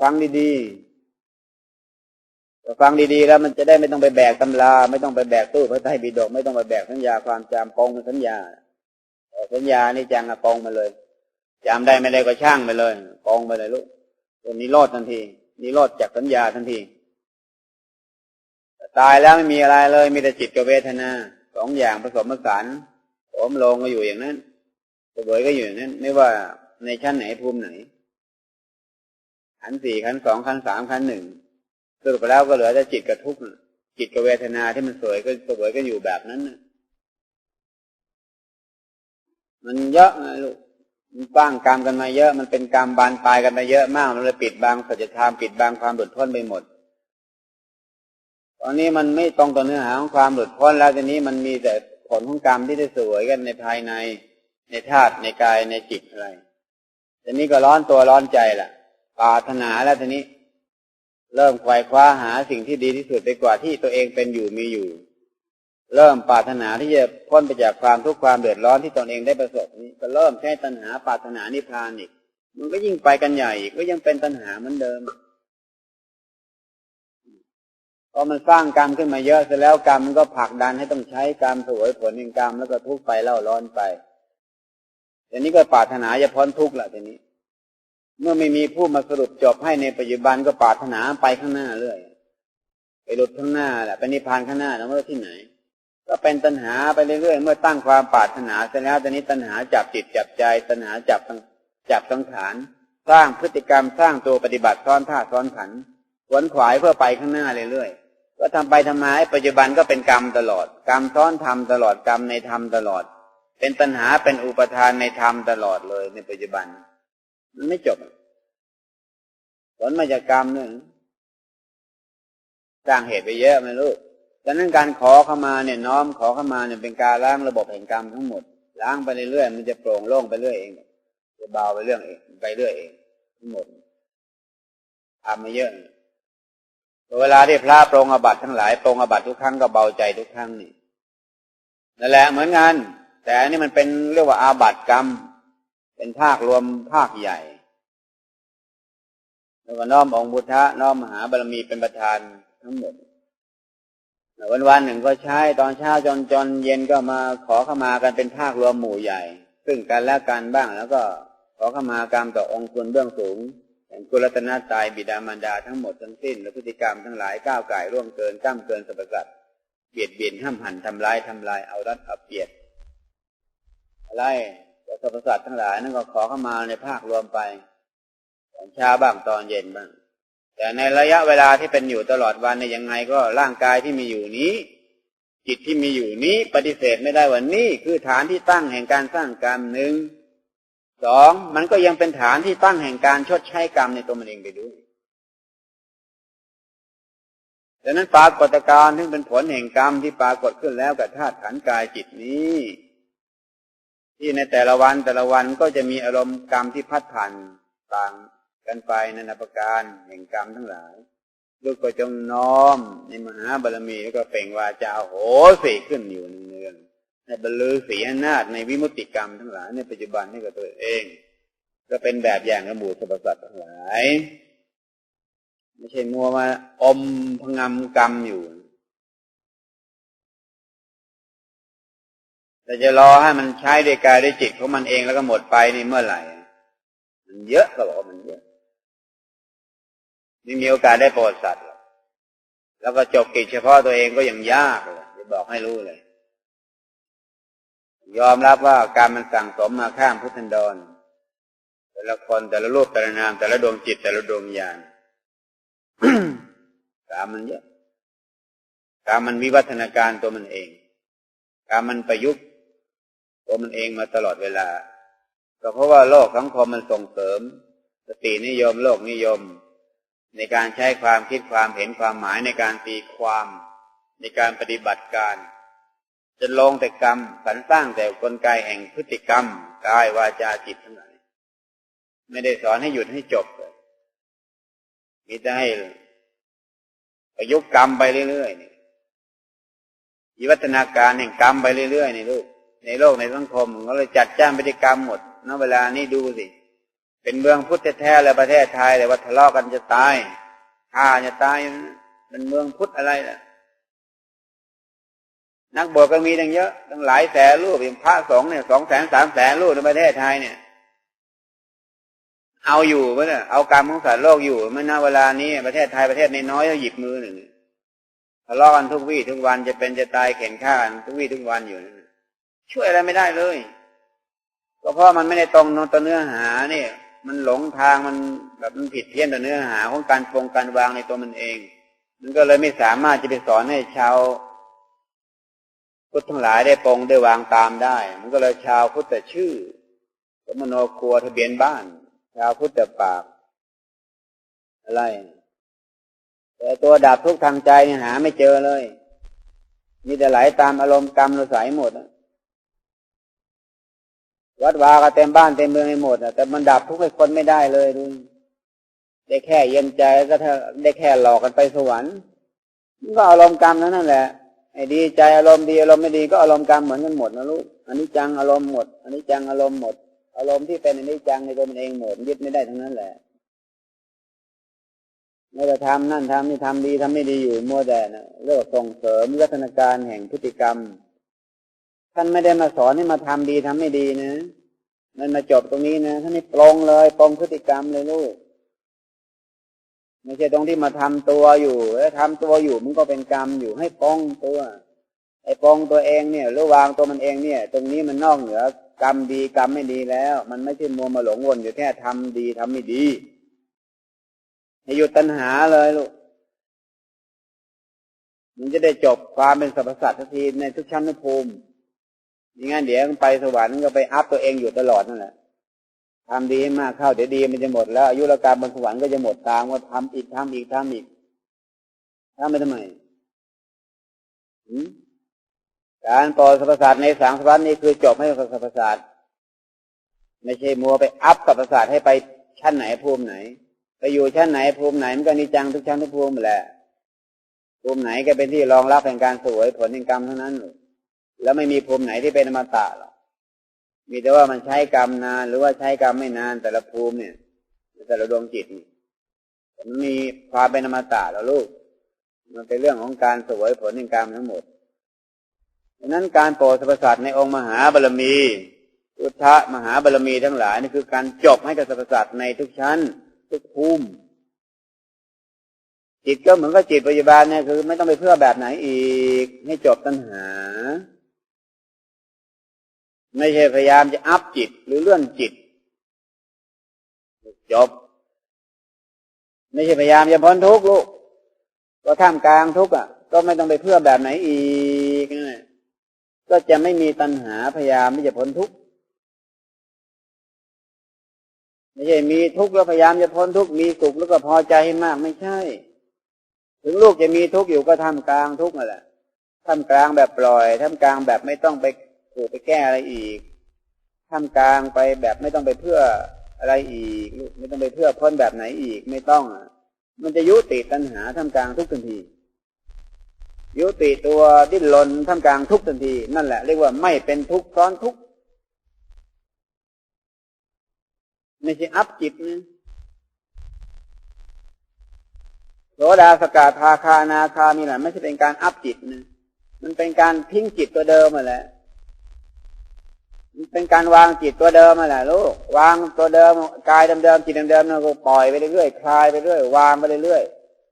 ฟังดีๆฟังดีๆแล้วมันจะได้ไม่ต้องไปแบกตำรา ไม่ต้องไปแบกตู้พระไตรปิฎกไม่ต้องไปแบกสัญญาความจำปองมันสัญญาสัญญานี่จังอะปองมาเลยจำได้ไม่ได้ก็ช่างไปเลยปองไปเลยลูกตัวนี้รอดทันทีนี่รอดจากสัญญาทันทีตายแล้วไม่มีอะไรเลย มีแต่จิตกับเวทนาสองอย่างผสมผสานโอมลงก็อยู่อย่างนั้นเสวยก็อยู่อย่างนั้น ไม่ว่าในชั้นไหนภูมิไหน ขันสี่ขันสองขันสามขันหนึ่งสรุปแล้วก็เหลือแต่จิตกับทุกข์จิตกับเวทนาที่มันสวยก็สวยก็อยู่แบบนั้นนะมันเยอะนะลูกมันบ้างกรรมกันมาเยอะ มันเป็นกรรมบานปลายกันมาเยอะมากมันเลยปิดบังสัจธรรมปิดบังความหลุดพ้นไปหมด ตอนนี้มันไม่ตรงต่อเนื้อหาของความหลุดพ้นแล้วทีนี้มันมีแต่ผลของกรรมที่ได้สวยกันในภายใน ในธาตุในกายในจิตอะไรทีนี้ก็ร้อนตัวร้อนใจล่ะ ปรารถนาแล้วทีนี้ เริ่มไขว่คว้าหาสิ่งที่ดีที่สุดไปกว่าที่ตัวเองเป็นอยู่มีอยู่ เริ่มปรารถนาที่จะพ้นไปจากความทุกข์ความเดือดร้อนที่ตนเองได้ประสบนี้ก็เริ่มใช้ตัณหาปรารถนานิพพานอีกมันก็ยิ่งไปกันใหญ่อีกก็ยังเป็นตัณหาเหมือนเดิมพอมันสร้างกรรมขึ้นมาเยอะเสร็จแล้วกรรมมันก็ผลักดันให้ต้องใช้กรรมสวยผลแห่งกรรมแล้วก็ทุกไปเล่าร้อนไปทีนี้ก็ปรารถนาจะพ้นทุกข์แหละทีนี้ เมื่อไม่มีผู้มาสรุปจบให้ในปัจจุบันก็ปรารถนาไปข้างหน้าเรื่อยไปหลุดข้างหน้าแหละไปนิพพานข้างหน้าแล้วเมื่อที่ไหน ก็เป็นตัณหาไปเรื่อยๆเมื่อตั้งความปรารถนาเสร็จแล้วตอนนี้ตัณหาจับจิตจับใจตัณหาจับจับสังขารสร้างพฤติกรรมสร้างตัวปฏิบัติซ้อนท่าซ้อนขันขวนขวายเพื่อไปข้างหน้าเรื่อยๆก็ทำไปทำมาปัจจุบันก็เป็นกรรมตลอด กรรมซ้อนธรรมตลอดกรรมในธรรมตลอด เป็นตัณหาเป็นอุปทานในธรรมตลอดเลยในปัจจุบัน มันไม่จบผลมาจากกรรมนี่สร้างเหตุไปเยอะไหมลูกดังนั้นการขอเข้ามาเนี่ยน้อมขอเข้ามาเนี่ยเป็นการล้างระบบแห่งกรรมทั้งหมด ล้างไปเรื่อยๆมันจะโปร่งโล่งไปเรื่อยเอง จะเบาไปเรื่องเองไปเรื่อยเองทั้งหมดทำมาเยอะเวลาที่พระปรงอบัตทั้งหลายปรงอบัตทุกครั้งก็เบาใจทุกครั้งนี่นั่นแหละเหมือนกันแต่อันนี้มันเป็นเรียกว่าอาบัตกรรม เป็นภาครวมภาคใหญ่แล้วก็น้อมองค์บุทธะน้อมมหาบารมีเป็นประธานทั้งหมดวันวันหนึ่งก็ใช้ตอนเช้าจนจนเย็นก็มาขอเข้ามากันเป็นภาครวมหมู่ใหญ่ ซึ่งกันและกันบ้างแล้วก็ขอเข้ามากรรมต่อองค์คุณเบื้องสูงแห่งกุลตนาตายบิดามารดาทั้งหมดทั้งสิ้นและพฤติกรรมทั้งหลายก้าวไก่ร่วงเกินก้ามเกินสรรพสัตว์เบียดเบียนห้ามหันทำลายทำลายเอารัดเอาเปรียบอะไร แต่สรรพสัตว์ทั้งหลายนั่นก็ขอเข้ามาในภาครวมไปตอนเช้าบ้างตอนเย็นบ้าง แต่ในระยะเวลาที่เป็นอยู่ตลอดวันในยังไงก็ร่างกายที่มีอยู่นี้ จิตที่มีอยู่นี้ปฏิเสธไม่ได้ว่านี่คือฐานที่ตั้งแห่งการสร้างกรรมหนึ่งสองมันก็ยังเป็นฐานที่ตั้งแห่งการชดใช้กรรมในตัวมันเองไปด้วยดังนั้นปรากฏการณ์ที่เป็นผลแห่งกรรมที่ปรากฏขึ้นแล้วกับธาตุขันกายจิตนี้ ที่ในแต่ละวันแต่ละวันก็จะมีอารมณ์กรรมที่พัดผ่านต่างกันไปนานาประการแห่งกรรมทั้งหลายลูกก็จงน้อมในมหาบารมีแล้วก็เป่งวาจาโหสีขึ้นอยู่เนืองๆในบรรลือสีอำนาจในวิมุตติกรรมทั้งหลายในปัจจุบันนี่กับตัวเอง ก็เป็นแบบอย่างกระหมู่สรรพสัตว์ทั้งหลาย ไม่ใช่มัวมาอมพงำกรรมอยู่ แต่จะรอให้มันใช้ด้วยกายด้วยจิตของมันเองแล้วก็หมดไปนี่เมื่อไหร่ มันเยอะก็บอกว่ามันเยอะไม่มีโอกาสได้ประวัติศาสตร์แล้วก็จบกิจเฉพาะตัวเองก็ยังยากเลยจะบอกให้รู้เลย ยอมรับว่าการมันสั่งสมมาข้ามพุทธันดร แต่ละคนแต่ละรูปแต่ละนาม แต่ละดวงจิต แต่ละดวงญาณกามมันเยอะกามมันวิวัฒนาการตัวมันเองกามมันประยุกต์ ตัวมันเองมาตลอดเวลา ก็เพราะว่าโลกสังคมมันส่งเสริม สตินิยม โลกนิยม ในการใช้ความคิดความเห็นความหมายในการตีความ ในการปฏิบัติการจะลงแต่กรรมสรรสร้างแต่กลไกแห่งพฤติกรรมกายวาจาจิตทั้งหลายไม่ได้สอนให้หยุดให้จบมีแต่ให้ประยุกต์กรรมไปเรื่อยๆนี่วิวัฒนาการแห่งกรรมไปเรื่อยๆนี่ลูก ในโลกในสังคมก็เลยจัดจ้างพฤติกรรมหมดณเวลานี้ดูสิ เป็นเมืองพุทธแท้ๆเลยประเทศไทยเลยว่าทะเลาะกันจะตายฆ่าจะตายเป็นเมืองพุทธอะไรล่ะ นักบวชก็มีตั้งเยอะตั้งหลายแสนรูปอย่างพระสงฆ์เนี่ยสองแสนสามแสนรูปในประเทศไทยเนี่ย เอาอยู่ไหมเนี่ยเอาการมองสารโลกอยู่เมื่อนาเวลานี้ประเทศไทยประเทศในน้อยๆก็หยิบมือหนึ่งทะเลาะกันทุกวี่ทุกวันจะเป็นจะตายเข็นฆ่ากันทุกวี่ทุกวันอยู่นั่น ช่วยอะไรไม่ได้เลย ก็เพราะมันไม่ได้ตรงต่อเนื้อหาเนี่ย มันหลงทางมันแบบมันผิดเพี้ยนต่อเนื้อหาของการปรงการวางในตัวมันเอง มันก็เลยไม่สามารถจะไปสอนให้ชาวพุทธทั้งหลายได้ปรงได้วางตามได้ มันก็เลยชาวพุทธแต่ชื่อสมโนครัวทะเบียนบ้าน ชาวพุทธแต่ปาก อะไร แต่ตัวดับทุกทางใจเนี่ยหาไม่เจอเลย มีแต่ไหลตามอารมณ์กรรมเราใสหมดอะ วัดวาก็เต็มบ้านเต็มเมืองไปหมดอะแต่มันดับทุกข์ให้คนไม่ได้เลยดูได้แค่เย็นใจก็ถ้าได้แค่หลอกกันไปสวรรค์มันก็อารมณ์กรรมนั้นนั่นแหละไอ้ดีใจอารมณ์ดีอารมณ์ไม่ดีก็อารมณ์กรรมเหมือนกันหมดนะลูกอันนี้จังอารมณ์หมด อันนี้จังอารมณ์หมด อารมณ์ที่เป็นอันนี้จังในตัวมันเองหมดยึดไม่ได้ทั้งนั้นแหละไม่ว่าทำนั่นทำนี่ทำดีทำไม่ดีอยู่มัวแต่นะเรียกว่าส่งเสริมวัฒนาการแห่งพฤติกรรม ท่านไม่ได้มาสอนให้มาทำดีทำไม่ดีนะมันมาจบตรงนี้นะท่านนี่ปลงเลยปลงพฤติกรรมเลยลูกไม่ใช่ตรงที่มาทำตัวอยู่แล้วทำตัวอยู่มันก็เป็นกรรมอยู่ให้ปลงตัวไอ้ปลงตัวเองเนี่ยรือวางตัวมันเองเนี่ย ตรงนี้มันนอกเหนือกรรมดีกรรมไม่ดีแล้ว มันไม่ใช่มัวมาหลงวนอยู่แค่ทำดีทำไม่ดีให้หยุดตัณหาเลยลูกมันจะได้จบความเป็นสรรพสัตว์ทันทีในทุกชั้นทุกภูมิ อย่างงั้นเดี๋ยวไปสวรรค์ก็ไปอัพตัวเองอยู่ตลอดนั่นแหละทำดีให้มากเข้าเดี๋ยวดีมันจะหมดแล้วอายุรการมบนสวรรค์ก็จะหมดตามว่าทำอีกทำอีกทำอีกทำไปทำไมการต่อสรรพสัตว์ในสังสารนี่คือจบให้กับสรรพสัตว์ไม่ใช่มัวไปอัพสรรพสัตว์ให้ไปชั้นไหนภูมิไหน ไปอยู่ชั้นไหนภูมิไหนมันก็นิจังทุกชั้นทุกภูมิแหละภูมิไหนก็เป็นที่รองรับแห่งการสวยผลแห่งกรรมเท่านั้น แล้วไม่มีภูมิไหนที่เป็นอมตะหรอกมีแต่ว่ามันใช้กรรมนานหรือว่าใช้กรรมไม่นานแต่ละภูมิเนี่ยแต่ละดวงจิตนี่มันมีความเป็นอมตะแล้วลูก มันเป็นเรื่องของการสวยผลแห่งกรรมทั้งหมดดังนั้นการโปรดสรรพสัตว์ในองค์มหาบารมีอุทธะมหาบารมีทั้งหลายนี่คือการจบให้กับสรรพสัตว์ในทุกชั้น ทุกภูมิ จิตก็เหมือนกับจิตปัจจุบันเนี่ยคือ ไม่ต้องไปเพื่อแบบไหนอีก ให้จบตัณหา ไม่ใช่พยายามจะอัพจิตหรือเลื่อนจิต จบ ไม่ใช่พยายามจะพ้นทุกข์ลูกก็ท่ามกลางทุกข์อะ ก็ไม่ต้องไปเพื่อแบบไหนอีกก็จะไม่มีตัณหาพยายามที่จะพ้นทุกข์ไม่ใช่มีทุกข์แล้วพยายามจะพ้นทุกข์มีสุขแล้วก็พอใจให้มากไม่ใช่ ถึงลูกจะมีทุกข์อยู่ก็ท่ามกลางทุกข์นั่นแหละท่ามกลางแบบปล่อยท่ามกลางแบบไม่ต้องไป ผูกไปแก้อะไรอีกท่ามกลางไปแบบไม่ต้องไปเพื่ออะไรอีก ไม่ต้องไปเพื่อพ้นแบบไหนอีกไม่ต้องมันจะยุติตัณหาท่ามกลางทุกทันที ยุติตัวดิ้นรนท่ามกลางทุกทันที นั่นแหละเรียกว่าไม่เป็นทุกข์ซ้อนทุกข์ไม่ใช่อัพจิตนะโสดาสกาทาคานาคามีหลายไม่ใช่เป็นการอัพจิตนะมันเป็นการทิ้งจิตตัวเดิมมาแหละมัน เป็นการวางจิตตัวเดิมมาแหละลูกวางตัวเดิมกายเดิมๆจิตเดิมๆเราก็ปล่อยไปเรื่อยๆคลายไปเรื่อยวางไปเรื่อย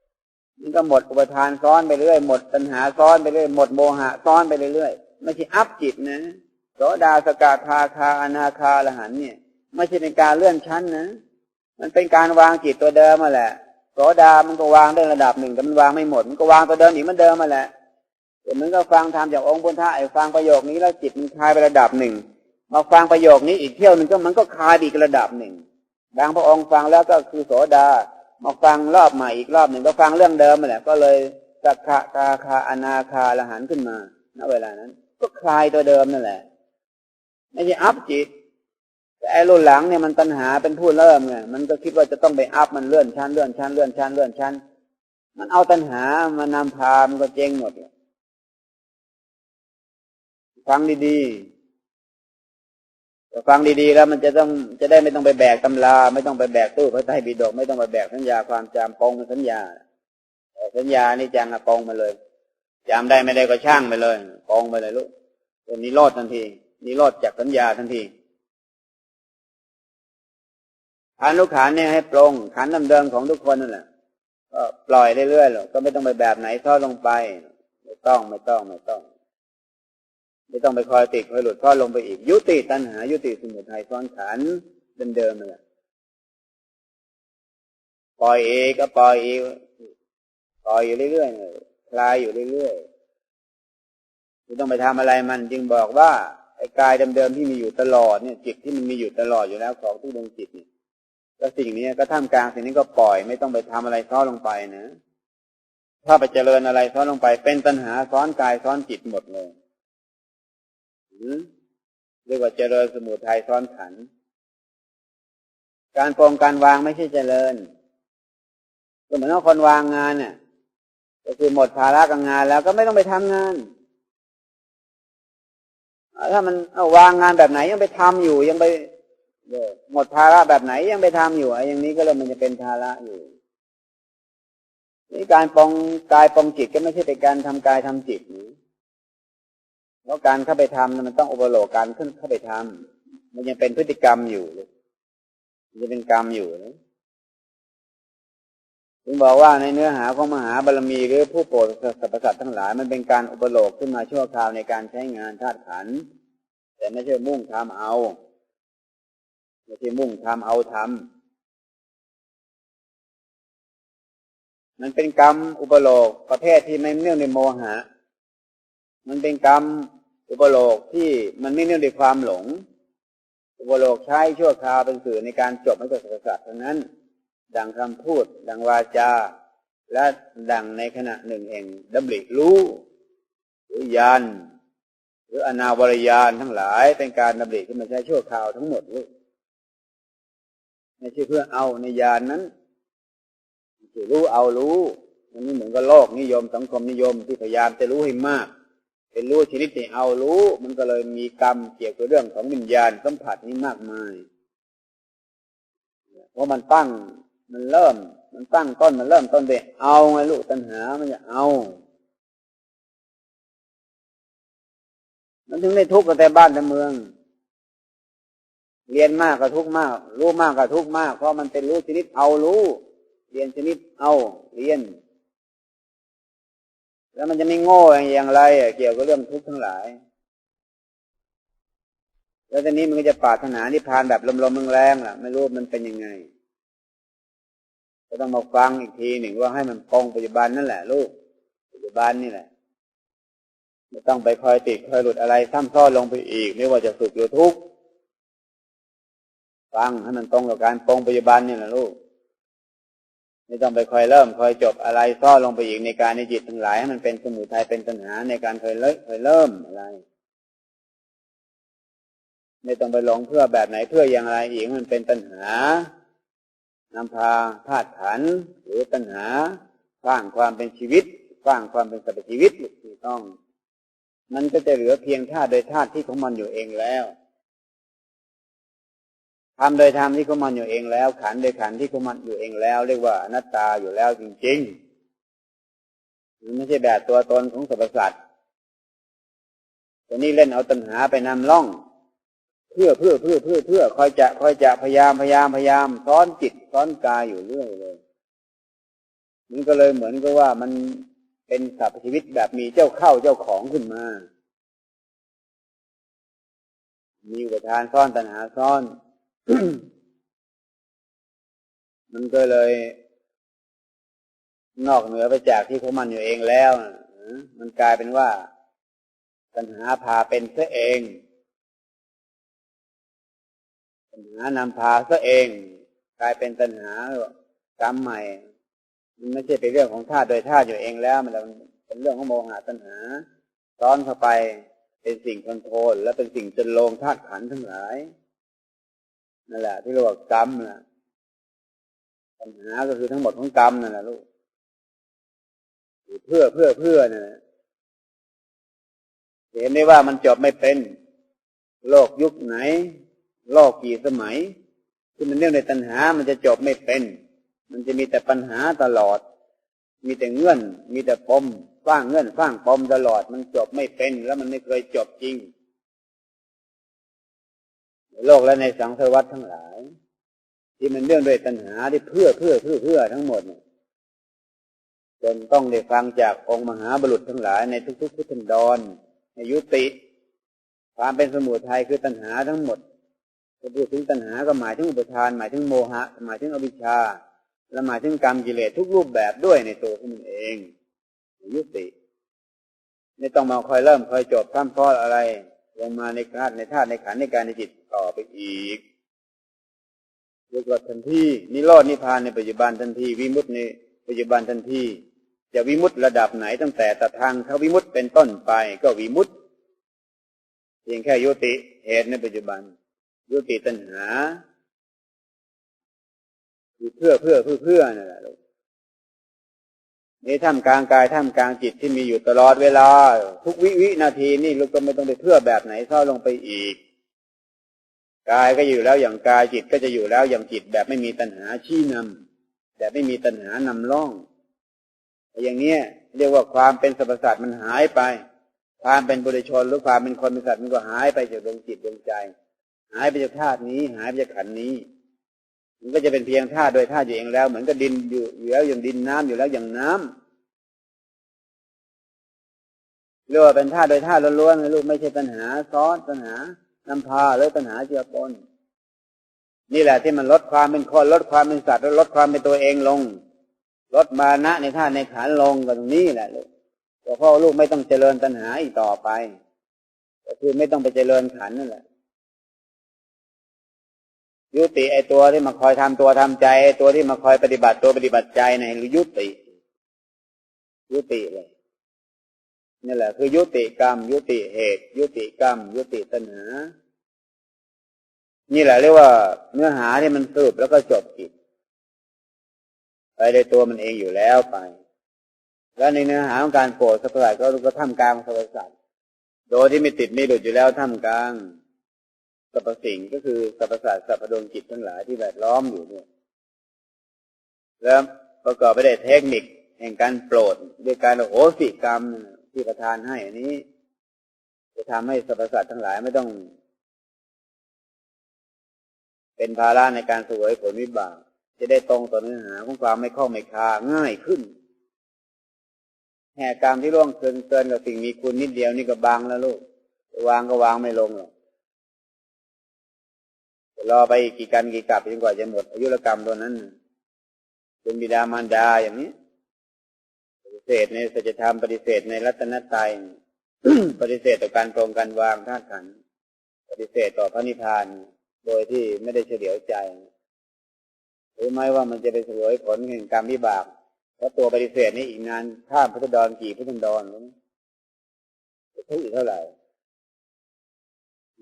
ๆมันก็หมดอุปทานซ้อนไปเรื่อยหมดปัญหาซ้อนไปเรื่อยหมดโมหะซ้อนไปเรื่อยๆไม่ใช่อัพจิตนะโสดาสกาทาคาอนาคาละหันเนี่ย ไม่ใช่เป็นการเลื่อนชั้นนะมันเป็นการวางจิตตัวเดิมมาแหละโสดามันก็วางได้ระดับหนึ่งแต่มันวางไม่หมด มันก็วางตัวเดิมอีกมันเดิมมาแหละแต่มันก็ฟังทำจากองค์พุทธะไอ้ฟังประโยคนี้แล้วจิตมันคลายไประดับหนึ่ง มาฟังประโยคนี้อีกเที่ยวหนึ่งก็มันก็คลายอีกระดับหนึ่งบางพระองค์ฟังแล้วก็คือโสดา มาฟังรอบใหม่อีกรอบหนึ่งก็ฟังเรื่องเดิมแหละก็เลยสักขะกาคาอนาคาละหันขึ้นมาณเวลานั้น ก็คลายตัวเดิมนั่นแหละ ไม่ใช่อัพจิต แต่ไอ้รุ่นหลังเนี่ยมันตัณหาเป็นผู้เริ่มไงมันก็คิดว่าจะต้องไปอัพมันเลื่อนชั้นเลื่อนชั้นเลื่อนชั้นเลื่อนชั้น มันเอาตัณหามานำพามันก็เจ๊งหมดฟังดีๆ ฟังดีๆแล้วมันจะต้องจะได้ไม่ต้องไปแบกตำรา ไม่ต้องไปแบกตู้พระไตรปิฎกไม่ต้องไปแบกสัญญาความจำปองสัญญาสัญญานี่จังอะปองมาเลยจำได้ไม่ได้ก็ช่างไปเลยปองไปเลยลูกเป็นนิโรธทันทีนิโรธจากสัญญาทันทีขันลูกขันเนี่ยให้ปรงขันดำเดิมของทุกคนนั่นแหละก็ปล่อยเรื่อยๆหรอกก็ไม่ต้องไปแบบไหนทอดลงไป ไม่ต้องไม่ต้องไม่ต้อง ไม่ต้องไปคอยติดคอยหลุดทอลงไปอีก ยุติตัณหา ยุติสมุทัยซ้อนขันเดิมๆนั่นแหละปล่อยเองก็ปล่อยเองปล่อยอยู่เรื่อยๆคลายอยู่เรื่อยๆไม่ต้องไปทำอะไรมัน จึงบอกว่าไอ้กายเดิมๆที่มีอยู่ตลอดเนี่ย จิตที่มันมีอยู่ตลอดอยู่แล้วของทุกดวงจิตเนี่ยก็สิ่งนี้ก็ท่ามกลางสิ่งนี้ก็ปล่อยไม่ต้องไปทำอะไรซ้อนลงไปนะถ้าไปเจริญอะไรซ้อนลงไป เป็นตัณหาซ้อนกายซ้อนจิตหมดเลย เรียกว่าเจริญสมุทัยซ้อนขัน การปรงการวางไม่ใช่เจริญ ก็เหมือนว่าคนวางงานเนี่ยก็คือหมดภาระกับงานแล้วก็ไม่ต้องไปทำงาน ถ้ามันเอาวางงานแบบไหนยังไปทำอยู่ยังไปหมดภาระแบบไหนยังไปทำอยู่ไอ้อย่างนี้ก็เลยมันจะเป็นภาระอยู่นี่การปองกายปองจิตก็ไม่ใช่เป็นการทำกายทำจิตนี่ เพราะการเข้าไปทำมันต้องอุปโลกการขึ้นเข้าไปทำมันยังเป็นพฤติกรรมอยู่มันจะเป็นกรรมอยู่นะถึงบอกว่าในเนื้อหาของมหาบารมีหรือผู้โปรดสรรพสัตว์ทั้งหลายมันเป็นการอุปโลกขึ้นมาชั่วคราวในการใช้งานธาตุขันแต่ไม่ใช่มุ่งทำเอาไม่ใช่มุ่งทำเอาทำมันเป็นกรรมอุปโลกประเภทที่ไม่เนื่องในโมหะ มันเป็นกรรม อุปโลกที่มันไม่เนื่องด้วยความหลง อุปโลกใช้ชั่วคราวเป็นสื่อในการจบให้กับสรรพสัตว์ทั้งนั้น ดังคำพูด ดังวาจา และดังในขณะหนึ่งแห่งดำริรู้ หรือยานหรืออนาวรยานทั้งหลายเป็นการดำริที่มันใช้ชั่วคราวทั้งหมดเลยไม่ใช่เพื่อเอาในยานนั้นคือรู้เอารู้มันไม่เหมือนกับโลกนิยมสังคมนิยมที่พยายามจะรู้ให้มาก เป็นรู้ชนิดที่เอารู้ มันก็เลยมีกรรมเกี่ยวกับเรื่องของวิญญาณสัมผัสนี้มากมายเพราะมันตั้งมันเริ่ม มันตั้งต้นมันเริ่มต้นเด็เอาไงลูกตัณหามันจะเอา มันถึงได้ทุกข์กับแต่บ้านแต่เมือง เรียนมากก็ทุกข์มาก รู้มากก็ทุกข์มาก เพราะมันเป็นรู้ชนิดเอารู้ เรียนชนิดเอา เรียน แล้วมันจะไม่โง่อย่างไรเกี่ยวกับเรื่องทุกข์ทั้งหลาย แล้วทีนี้มันก็จะปาถนานิพานแบบลมๆแรงๆล่ะ ไม่รู้มันเป็นยังไง ก็ต้องมาฟังอีกทีหนึ่งว่าให้มันปองปัจจุบันนั่นแหละลูกปัจจุบันนี่แหละไม่ต้องไปคอยติดคอยหลุดอะไรซ้ำซ้อนลงไปอีก ไม่ว่าจะสุขหรือทุกข์ฟังให้มันตรงกับการปรงปัจจุบันนี่แหละลูก ไม่ต้องไปคอยเริ่มคอยจบอะไรซ่อนลงไปอีกในการในจิตทั้งหลายให้มันเป็นสมุทัยเป็นตัณหาในการคอยเลิกคอยเริ่มอะไร ไม่ต้องไปหลงเพื่อแบบไหนเพื่ออย่างไรอีกมันเป็นตัณหานำพาธาตุขันหรือตัณหาสร้างความเป็นชีวิตสร้างความเป็นสัตว์ชีวิตที่ต้อง มันก็จะเหลือเพียงธาตุโดยธาตุที่ของมันอยู่เองแล้ว ทำโดยธรรมที่เขามันอยู่เองแล้ว ขันโดยขันที่เขามันอยู่เองแล้ว เรียกว่าอนัตตาอยู่แล้วจริงๆมันไม่ใช่แบบตัวตนของสรรพสัตว์ตัวนี้เล่นเอาตัณหาไปนำล่อง เพื่อเพื่อเพื่อเพื่อเพื่อคอยจะคอยจะพยายามพยายามพยายามซ้อนจิตซ้อนกายอยู่เรื่อยเลยมันก็เลยเหมือนกับว่ามันเป็นสัตว์ชีวิตแบบมีเจ้าเข้าเจ้าของขึ้นมา มีอุปทานซ่อนตัณหาซ่อน มันก็เลย นอกเหนือไปจากที่ของมันอยู่เองแล้วมันกลายเป็นว่า ปัญหาพาเป็นซะเอง ปัญหานำพาซะเอง กลายเป็นปัญหากรรมใหม่ มันไม่ใช่เป็นเรื่องของธาตุโดยธาตุอยู่เองแล้ว มันเป็นเรื่องของโมหะตัณหาซ้อนเข้าไปเป็นสิ่งคอนโทรลและเป็นสิ่งจนลงธาตุขันทั้งหลาย นั่นแหละที่เรียกว่ากรรมนะปัญหาก็คือทั้งหมดของกรรมนั่นแหละลูกเพื่อเพื่อเพื่อนี่ยเห็นได้ว่ามันจบไม่เป็น โลกยุคไหน โลกกี่สมัย ที่มันเรื่องในตัณหา มันจะจบไม่เป็น มันจะมีแต่ปัญหาตลอด มีแต่เงื่อน มีแต่ปมสร้างเงื่อนสร้างปมตลอด มันจบไม่เป็น แล้วมันไม่เคยจบจริง โลกและในสังสารวัฏทั้งหลาย ที่มันเรื่องด้วยตัณหาที่เพื่อเพื่อเพื่อเพื่อทั้งหมดเนี่ยจนต้องได้ฟังจากองค์มหาบุรุษทั้งหลายในทุกๆพุทธันดรในยุติ ความเป็นสมุทัยคือตัณหาทั้งหมดจะพูดถึงตัณหาก็หมายถึงอุปทาน หมายถึงโมหะ หมายถึงอวิชชา และหมายถึงกรรมกิเลสทุกรูปแบบด้วยในตัวของมันเองยุติ ไม่ต้องมาคอยเริ่มคอยจบข้ามข้ออะไร ลงมาในธาตุในธาตุในขันในการในจิตต่อไปอีกยกลดทันทีนิโรดนิพานในปัจจุบันทันทีวิมุตติในปัจจุบันทันทีจะวิมุตติระดับไหนตั้งแต่ตทางเขาวิมุตติเป็นต้นไปก็วิมุตติเพียงแค่ยุติเหตุในปัจจุบัน ยุติตัณหาคือเพื่อเพื่อเพื่อเพื่อนั่นแหละ ในท่ามกลางกายท่ามกลางจิตที่มีอยู่ตลอดเวลา ทุกวิวินาทีนี่ลูกก็ไม่ต้องไปเพื่อแบบไหนเท่าลงไปอีกกายก็อยู่แล้วอย่างกายจิตก็จะอยู่แล้วอย่างจิตแบบไม่มีตัณหาชี้นำแบบไม่มีตัณหานำล่อง อย่างเนี้ยเรียกว่าความเป็นสรรพสัตว์มันหายไป ความเป็นบุริชนหรือความเป็นคนเป็นสัตว์มันก็หายไปจากดวงจิตดวงใจ หายไปจากธาตุนี้ หายไปจากขันนี้ มันก็จะเป็นเพียงธาตุโดยธาตุอยู่เองแล้ว เหมือนกับดินอยู่อยู่แล้วอย่างดินน้ำอยู่แล้วอย่างน้ำเรียกว่าเป็นธาตุโดยธาตุล้วนๆลูกไม่ใช่ปัญหาซ้อนปัญหานำพาหรือปัญหาเจือปนนี่แหละที่มันลดความเป็นคนลดความเป็นสัตว์ลดความเป็นตัวเองลง ลดมานะในท่าในขันลงกันตรงนี้แหละลูกแต่พ่อลูกไม่ต้องเจริญตัณหาอีกต่อไป ก็คือไม่ต้องไปเจริญขันนั่นแหละ ยุติไอตัวที่มาคอยทำตัวทำใจไอตัวที่มาคอยปฏิบัติตัวปฏิบัติใจในหรือยุติ ยุติเลยนี่แหละ คือยุติกรรม ยุติเหตุ ยุติกรรม ยุติตัณหานี่แหละเรียกว่าเนื้อหาที่มันสรุปแล้วก็จบกิจไปในตัวมันเองอยู่แล้วไป แล้วในเนื้อหาของการโปรดสัพพะก็ก็ท่ามกลางสรรพสัตว์โดยที่ไม่ติดไม่หลุดอยู่แล้วท่ามกลาง สรรพสิ่งก็คือสรรพสัตว์สรรพดวงจิตทั้งหลายที่แวดล้อมอยู่เนี่ย แล้วประกอบไปด้วยเทคนิคแห่งการโปรดด้วยการโหสิกรรมที่ประทานให้อันนี้ จะทำให้สรรพสัตว์ทั้งหลายไม่ต้อง เป็นภาระในการสวยผลวิบาก จะได้ตรงต่อเนื้อหาของความไม่ข้อไม่คาง่ายขึ้นแห่กรรมที่ร่วงเกินเกินกับสิ่งมีคุณนิดเดียวนี่ก็บางแล้วลูกวางก็วางไม่ลงหรอก รอไปกี่กันกี่กลับจนกว่าจะหมดอายุรกรรมตัวนั้นเป็นบิดามารดาอย่างนี้ ปฏิเสธในสัจธรรมปฏิเสธในรัตนตรัยปฏิเสธต่อการตรงการวางธาตุขันปฏิเสธต่อพระนิพพาน โดยที่ไม่ได้เฉลียวใจหรือไม่ว่ามันจะไปสวยผลแห่งกรรมวิบากเพราะตัวปฏิเสธนี้อีกนานข้ามพุทธดอนกี่พุทธดอนจะทุกข์อีกเท่าไหร่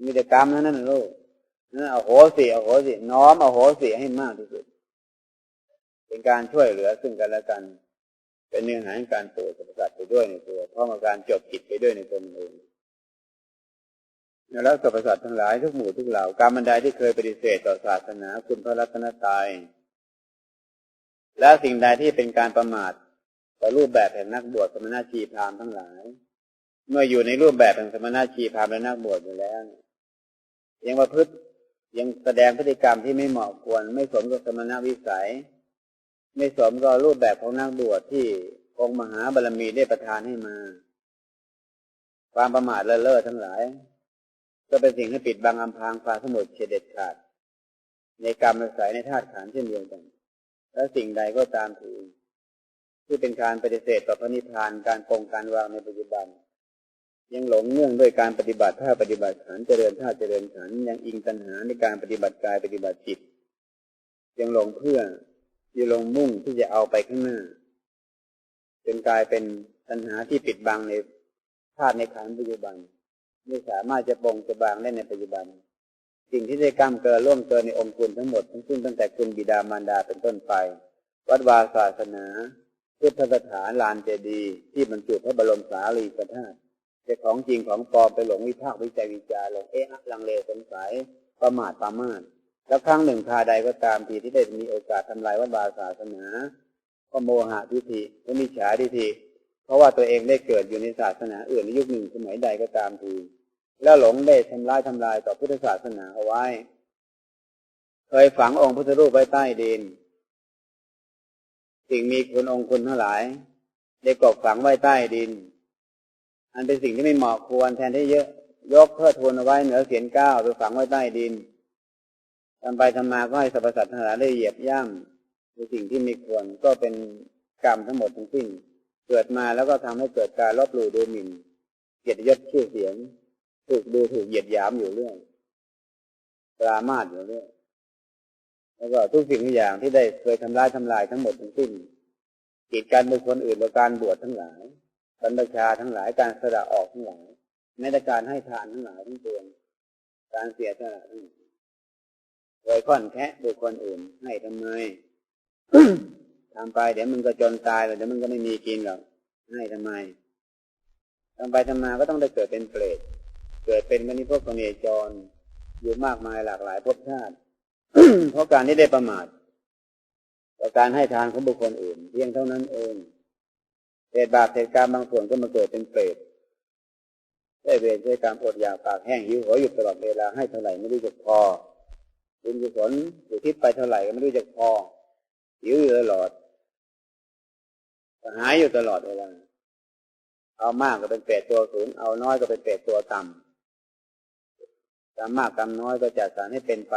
มีแต่กรรมนั้นนั่นลูก เอาโหสิเอาโหสิ น้อมเอาโหสิให้มากที่สุด เป็นการช่วยเหลือซึ่งกันและกัน เป็นเนื้อหาการตัวสัพสัตไปด้วยในตัวเพราะมาการจบกิจไปด้วยในตนเองแล้วสรรพสัตว์ทั้งหลายทุกหมู่ทุกเหล่ากรรบันไดที่เคยปฏิเสธต่อศาสนาคุณพระรัตนตรัยและสิ่งใดที่เป็นการประมาทต่อรูปแบบแห่งนักบวชสมณชีพรามทั้งหลาย เมื่ออยู่ในรูปแบบแห่งสมณชีพรามและนักบวชอยู่แล้ว ยังประพฤติ ยังแสดงพฤติกรรมที่ไม่เหมาะควร ไม่สมกับสมณวิสัย ไม่สมกับรูปแบบของนักบวชที่องค์มหาบารมีได้ประทานให้มา ความประมาทเลิศเล่อทั้งหลาย ก็เป็นสิ่งที่ปิดบังอำพรางความสมุทเฉดเด็ดขาด ในกรรมอาศัยในธาตุขันเช่นเดียวกัน และสิ่งใดก็ตามถือที่เป็นการปฏิเสธต่อพระนิพพานการปองการวางในปัจจุบัน ยังหลงเนื่องด้วยการปฏิบัติท่าปฏิบัติขันเจริญท่าเจริญขันยังอิงตัณหาในการปฏิบัติกายปฏิบัติจิต ยังหลงเพื่อยังหลงมุ่งที่จะเอาไปข้างหน้าจนกลายเป็นตัณหาที่ปิดบังในธาตุในขันปัจจุบัน ไม่สามารถจะปองจะบางได้ในปัจจุบัน สิ่งที่ได้กรรมเกิดร่วมเกินในองค์คุณทั้งหมดทั้งสิ้นตั้งแต่คุณบิดามารดาเป็นต้นไป วัดวาศาสนาพุทธสถานลานเจดีย์ที่บรรจุพระบรมสารีริกธาตุ จะของจริงของปลอมไปหลงวิพากษ์วิจัยวิจารหลงเอ๊ะลังเลสงสัยประมาทประมาทแล้วครั้งหนึ่งคาใดก็ตามทีที่ได้มีโอกาสทำลายวัดวาศาสนาก็โมหะทิฏฐิและมิจฉาทิฏฐิเพราะว่าตัวเองได้เกิดอยู่ในศาสนาอื่นในยุคหนึ่งสมัยใดก็ตามที แล้วหลงได้ทำลายทำลายต่อพุทธศาสนาเอาไว้ เคยฝังองค์พุทธรูปไว้ใต้ดิน สิ่งมีคุณองค์คุณทั้งหลาย ได้กบฝังไว้ใต้ดิน อันเป็นสิ่งที่ไม่เหมาะควรแทนที่เยอะยกเพื่อทูลเอาไว้เหนือเสียนเก้าไปฝังไว้ใต้ดินทำไปทำมาก็ให้สรรพสัตว์ทั้งหลายได้เหยียบย่ำในสิ่งที่ไม่ควรก็เป็นกรรมทั้งหมดทั้งสิ้น เกิดมาแล้วก็ทำให้เกิดการลบหลู่ดูหมิ่นเกียรติยศชื่อเสียง ถูกดูถูกเหยียดหยามอยู่เรื่อยปรามาสอยู่เรื่อยแล้วก็ทุกสิ่งทุกอย่างที่ได้เคยทำลายทำลายทั้งหมดทั้งสิ้นกิจการบุคคลอื่นและการบวชทั้งหลาย บรรพชาทั้งหลายการสละออกทั้งหลายแม้แต่การให้ทานทั้งหลายทั้งปวงการเสียสละทั้งหลายโดยค่อนแคะบุคคลอื่นให้ทำไมทำไปเดี๋ยวมึงก็จนตายแล้วเดี๋ยวมึงก็ไม่มีกินหรอกให้ทำไมทำไปทำมาก็ต้องได้เกิดเป็นเปรตเกิดเป็นมนุษย์พวกเนจร อยู่มากมายหลากหลายภพชาติเพราะการที่ได้ประมาทต่อการให้ทานของบุคคลอื่น เพียงเท่านั้นเอง เศษบาปเศษกรรมบางส่วนก็มาเกิดเป็นเปรตได้เวรด้วยการอดอยากปากแห้งหิวโหยอยู่ตลอดเวลาให้เท่าไหร่ไม่รู้จักพอบุญกุศลอยู่ทิศไปเท่าไหร่ก็ไม่รู้จักพอหิวอยู่ตลอดหายอยู่ตลอดเวลาเอามากก็เป็นเปรตตัวสูง เอาน้อยก็เป็นเปรตตัวต่ำกรรมมากกรรมน้อยก็จัดสรรให้เป็นไป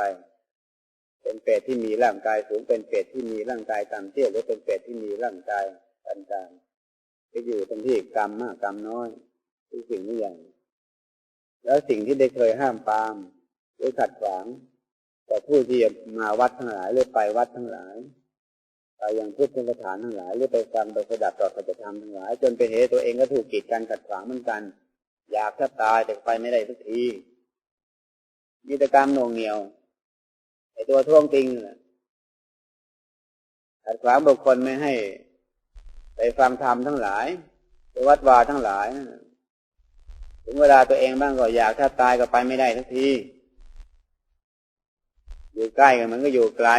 เป็นเปรตที่มีร่างกายสูง เป็นเปรตที่มีร่างกายต่ำเตี้ยหรือเป็นเปรตที่มีร่างกายปานกลาง ก็อยู่ตรงที่กรรมมากกรรมน้อยทุกสิ่งทุกอย่าง แล้วสิ่งที่ได้เคยห้ามปามหรือขัดขวางต่อผู้ที่มาวัดทั้งหลายหรือไปวัดทั้งหลายไปยังพุทธสถานทั้งหลายหรือไปฟังไปสดับต่อสัจธรรมทั้งหลาย จนไปเหตุตัวเองก็ถูกกีดกันขัดขวางเหมือนกัน อยากแทบตายแต่ไปไม่ได้สักทีมีแต่กรรมหน่วงเหนียวไอตัวท่วงติงนั่นแหละขัดขวางบุคคลไม่ให้ ไปฟังธรรมทั้งหลายไปวัดวาทั้งหลาย ถึงเวลาตัวเองบ้างก็อยากแทบตายก็ไปไม่ได้สักที อยู่ใกล้กันมันก็อยู่ไกล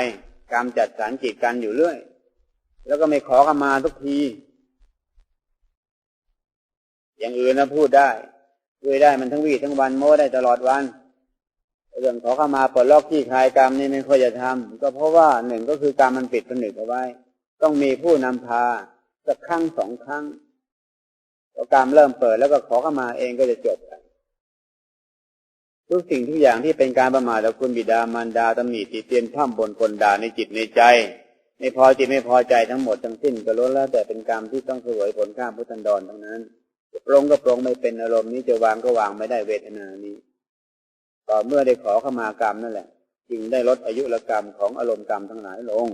กรรมจัดสรรจิตกันอยู่เรื่อย แล้วก็ไม่ขอกันมาทุกที อย่างอื่นนะพูดได้คุยได้มันทั้งวีทั้งวันโม้ได้ตลอดวันเรื่องขอเข้ามาปลดล็อกที่คลายกรรมนี่ไม่ค่อยจะทำก็เพราะว่าหนึ่งก็คือกรรมมันปิดผนึกเอาไว้ ต้องมีผู้นำพา สักครั้งสองครั้งพอกรรมเริ่มเปิดแล้วก็ขอเข้ามาเองก็จะจบทุกสิ่งทุกอย่างที่เป็นการประมาทแล้วคุณบิดามารดาตำหนิติเตียนท่ำบนคนด่าในจิตในใจไม่พอจิตไม่พอใจทั้งหมดทั้งสิ้นก็ล้วนแล้วแต่เป็นกรรมที่ต้องเสวยผลข้ามพุทธันดรทั้งนั้นจะปรงก็ปรงไม่เป็นอารมณ์นี้จะวางก็วางไม่ได้เวทนานี้ต่อเมื่อได้ขอเข้ามากรรมนั่นแหละ จึงได้ลดอายุละกรรมของอารมณ์กรรมทั้งหลายลง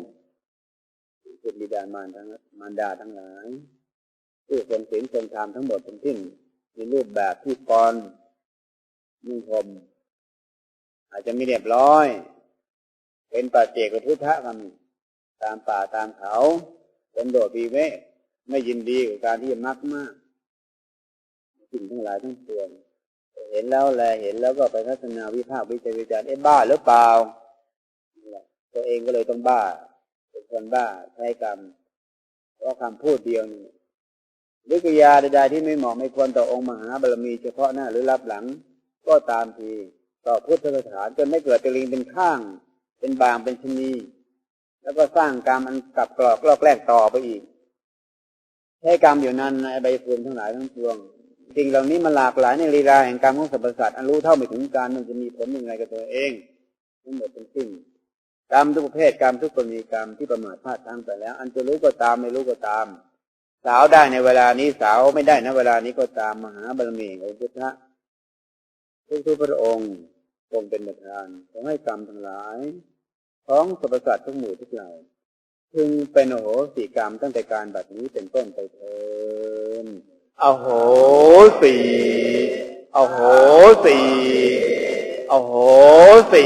คุบิดามารทั้งมารดาทั้งหลายผู้ทรงศีลทรงธรรมทั้งหมดทั้งสิ้นมีรูปแบบที่กรนุ่งห่มอาจจะไม่เรียบร้อย เป็นป่าเจกพุทธะกันตามป่าตามเขาเป็นโดดปีเวกไม่ยินดีกับการที่มักมากสิ่งทั้งหลายทั้งปวงเห็นแล้วแลเห็นแล้วก็ไปทัศนาวิภาควิจารวิจารณ์เอ๊ะบ้าหรือเปล่าตัวเองก็เลยต้องบ้า เป็นคนบ้าใช้กรรมเพราะคำพูดเดียวนี่หรือกิริยาใดๆที่ไม่เหมาะไม่ควรต่อองค์มหาบารมีเฉพาะหน้าหรือรับหลัง ก็ตามทีต่อพุทธสถานจนไม่เกิดเป็นลิงเป็นข้าง เป็นบางเป็นชนี แล้วก็สร้างกรรมอันกลับกรอกลอกแรกต่อไปอีกใช้กรรมอยู่นั้นในใบภูมิทั้งหลายทั้งปวงสิ่งเหล่านี้มันหลากหลายในลีลาแห่งกรรมของสรรพสัตว์อันรู้เท่าไม่ถึงการมันจะมีผลยังไงกับตัวเองทั้งหมดทั้งสิ้น กรรมทุกประเภทกรรมทุกกรณีกรรมที่ประมาทพลาดทางไปแล้ว อันจะรู้ก็ตามไม่รู้ก็ตาม สาวได้ในเวลานี้สาวไม่ได้ในเวลานี้ก็ตามมหาบารมีของพุทธะทุกๆพระองค์ทรงเป็นประธานขอให้กรรมทั้งหลาย ของสรรพสัตว์ทุกหมู่ทุกเหล่าพึงเป็นโอโหสีกรรมตั้งแต่การบัดนี้เป็นต้นไปเถิดอโหสีอโหสีอโหสี